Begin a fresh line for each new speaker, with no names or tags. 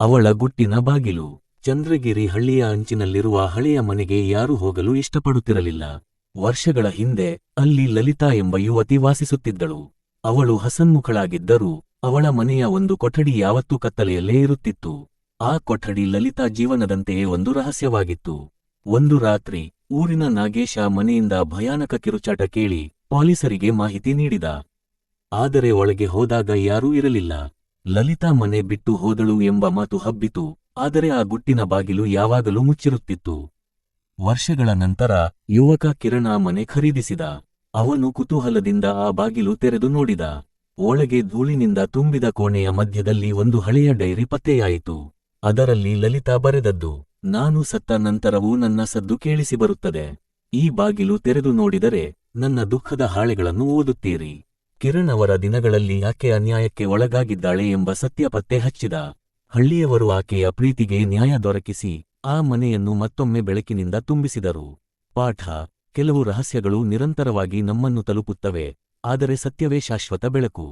ಅವಳ ಗುಟ್ಟಿನ ಬಾಗಿಲು. ಚಂದ್ರಗಿರಿ ಹಳ್ಳಿಯ ಅಂಚಿನಲ್ಲಿರುವ ಹಳೆಯ ಮನೆಗೆ ಯಾರೂ ಹೋಗಲು ಇಷ್ಟಪಡುತ್ತಿರಲಿಲ್ಲ. ವರ್ಷಗಳ ಹಿಂದೆ ಅಲ್ಲಿ ಲಲಿತಾ ಎಂಬ ಯುವತಿ ವಾಸಿಸುತ್ತಿದ್ದಳು. ಅವಳು ಹಸನ್ಮುಖಳಾಗಿದ್ದರೂ ಅವಳ ಮನೆಯ ಒಂದು ಕೊಠಡಿ ಯಾವತ್ತೂ ಕತ್ತಲೆಯಲ್ಲೇ ಇರುತ್ತಿತ್ತು. ಆ ಕೊಠಡಿ ಲಲಿತಾ ಜೀವನದಂತೆಯೇ ಒಂದು ರಹಸ್ಯವಾಗಿತ್ತು. ಒಂದು ರಾತ್ರಿ ಊರಿನ ನಾಗೇಶ ಮನೆಯಿಂದ ಭಯಾನಕ ಕಿರುಚಾಟ ಕೇಳಿ ಪೊಲೀಸರಿಗೆ ಮಾಹಿತಿ ನೀಡಿದ. ಆದರೆ ಒಳಗೆ ಹೋದಾಗ ಯಾರೂ ಇರಲಿಲ್ಲ. ಲಲಿತಾ ಮನೆ ಬಿಟ್ಟು ಹೋದಳು ಎಂಬ ಮಾತು ಹಬ್ಬಿತು, ಆದರೆ ಆ ಗುಟ್ಟಿನ ಬಾಗಿಲು ಯಾವಾಗಲೂ ಮುಚ್ಚಿರುತ್ತಿತ್ತು. ವರ್ಷಗಳ ನಂತರ ಯುವಕ ಕಿರಣ ಮನೆ ಖರೀದಿಸಿದ. ಅವನು ಕುತೂಹಲದಿಂದ ಆ ಬಾಗಿಲು ತೆರೆದು ನೋಡಿದ. ಒಳಗೆ ಧೂಳಿನಿಂದ ತುಂಬಿದ ಕೋಣೆಯ ಮಧ್ಯದಲ್ಲಿ ಒಂದು ಹಳೆಯ ಡೈರಿ ಪತ್ತೆಯಾಯಿತು. ಅದರಲ್ಲಿ ಲಲಿತಾ ಬರೆದದ್ದು, ನಾನು ಸತ್ತ ನಂತರವೂ ನನ್ನ ಸದ್ದು ಕೇಳಿಸಿ ಬರುತ್ತದೆ. ಈ ಬಾಗಿಲು ತೆರೆದು ನೋಡಿದರೆ ನನ್ನ ದುಃಖದ ಹಾಳೆಗಳನ್ನು ಓದುತ್ತೀರಿ. ಕಿರಣ್ ಅವರ ದಿನಗಳಲ್ಲಿ ಆಕೆ ಅನ್ಯಾಯಕ್ಕೆ ಒಳಗಾಗಿದ್ದಾಳೆ ಎಂಬ ಸತ್ಯ ಪತ್ತೆ ಹಚ್ಚಿದ. ಹಳ್ಳಿಯವರು ಆಕೆಯ ಪ್ರೀತಿಗೆ ನ್ಯಾಯ ದೊರಕಿಸಿ ಆ ಮನೆಯನ್ನು ಮತ್ತೊಮ್ಮೆ ಬೆಳಕಿನಿಂದ ತುಂಬಿಸಿದರು. ಪಾಠ, ಕೆಲವು ರಹಸ್ಯಗಳು ನಿರಂತರವಾಗಿ ನಮ್ಮನ್ನು ತಲುಪುತ್ತವೆ, ಆದರೆ ಸತ್ಯವೇ ಶಾಶ್ವತ ಬೆಳಕು.